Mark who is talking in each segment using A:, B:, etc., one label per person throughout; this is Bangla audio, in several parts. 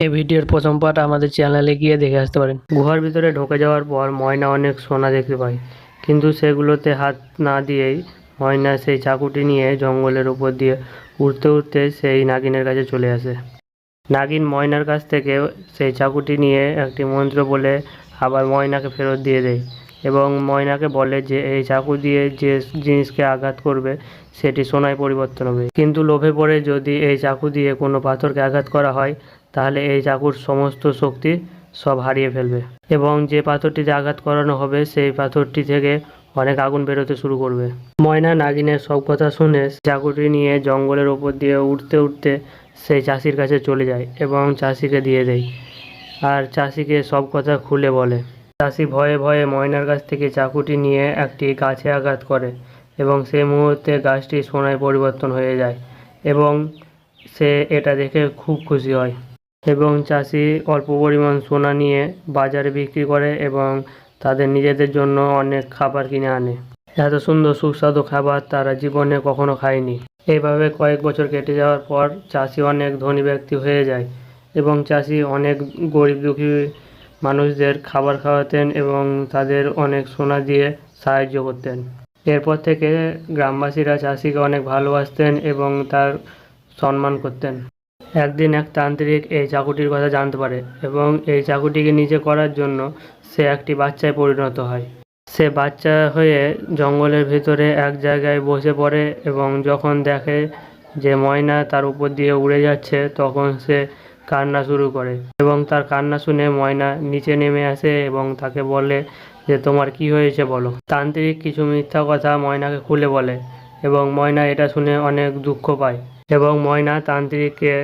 A: এই ভিডিওর প্রথম পার্ট আমাদের চ্যানেলে গিয়ে দেখে আসতে পারেন। গুহার ভিতরে ঢুকে যাওয়ার পর ময়না অনেক সোনা দেখতে পায়। কিন্তু সেগুলোতে হাত না দিয়েই ময়না সেই চাকুটি নিয়ে জঙ্গলের উপর দিয়ে উড়তে উড়তে সেই নাগিনের কাছে চলে আসে। নাগিন ময়নার কাছ থেকে সেই চাকুটি নিয়ে একটি মন্ত্র বলে আবার ময়নাকে ফেরত দিয়ে দেয় এবং ময়নাকে বলে যে এই চাকু দিয়ে যে জিনিসকে আঘাত করবে সেটি সোনায় পরিবর্তন হবে। কিন্তু লোভে পড়ে যদি এই চাকু দিয়ে কোনো পাথরকে আঘাত করা হয় তাহলে এই চাকুর সমস্ত শক্তি সব হারিয়ে ফেলবে। এবং যে পাথরটিতে আঘাত করানো হবে, সেই পাথরটি থেকে অনেক আগুন বেরোতে শুরু করবে। ময়না নাগিনের সব কথা শুনে চাকুটি নিয়ে জঙ্গলের ওপর দিয়ে উঠতে উঠতে সেই চাষির কাছে চলে যায় এবং চাষিকে দিয়ে দেয়। আর চাষিকে সব কথা খুলে বলে। চাষি ভয়ে ভয়ে ময়নার কাছ থেকে চাকুটি নিয়ে একটি গাছে আঘাত করে এবং সেই মুহূর্তে গাছটি সোনায় পরিবর্তন হয়ে যায় এবং সে এটা দেখে খুব খুশি হয়। এবং চাষি অল্প পরিমাণ সোনা নিয়ে বাজারে বিক্রি করে এবং তাদের নিজেদের জন্য অনেক খাবার কিনে আনে। এত সুন্দর সুস্বাদু খাবার তারা জীবনে কখনো খায়নি। এইভাবে কয়েক বছর কেটে যাওয়ার পর চাষি অনেক ধনী ব্যক্তি হয়ে যায় এবং চাষি অনেক গরিব দুঃখী মানুষদের খাবার খাওয়াতেন এবং তাদের অনেক সোনা দিয়ে সাহায্য করতেন। এরপর থেকে গ্রামবাসীরা চাষিকে অনেক ভালোবাসতেন এবং তার সম্মান করতেন। একদিন এক তান্ত্রিক এই চাকুটির কথা জানতে পারে এবং এই চাকুটিকে নিজে করার জন্য সে একটি বাচ্চায় পরিণত হয়। সে বাচ্চা হয়ে জঙ্গলের ভিতরে এক জায়গায় বসে পড়ে এবং যখন দেখে যে ময়না তার উপর দিয়ে উড়ে যাচ্ছে, তখন সে কান্না শুরু করে এবং তার কান্না শুনে ময়না নিচে নেমে আসে এবং তাকে বলে যে, তোমার কি হয়েছে বলো? তান্ত্রিক কিছু মিথ্যা কথা ময়নাকে খুলে বলে এবং ময়না এটা শুনে অনেক দুঃখ পায় এবং ময়না তান্ত্রিককে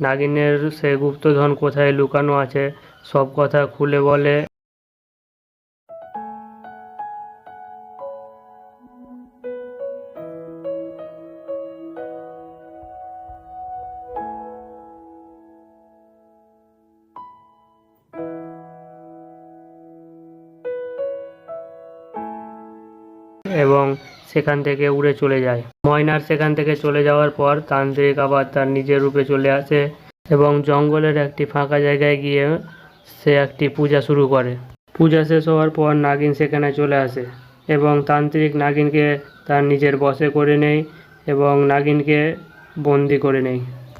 A: নাগিনের সে গুপ্তধন কোথায় লুকানো আছে সব কথা খুলে বলে। এবং সেখান থেকে উড়ে চলে যায়। ময়নার সেখান থেকে চলে যাওয়ার পর তান্ত্রিক আবার তার নিজের রূপে চলে আসে এবং জঙ্গলের একটি ফাঁকা জায়গায় গিয়ে সে একটি পূজা শুরু করে। পূজা শেষ হওয়ার পর নাগিন সেখানে চলে আসে এবং তান্ত্রিক নাগিনকে তার নিজের বসে করে নেয় এবং নাগিনকে বন্দি করে নেয়।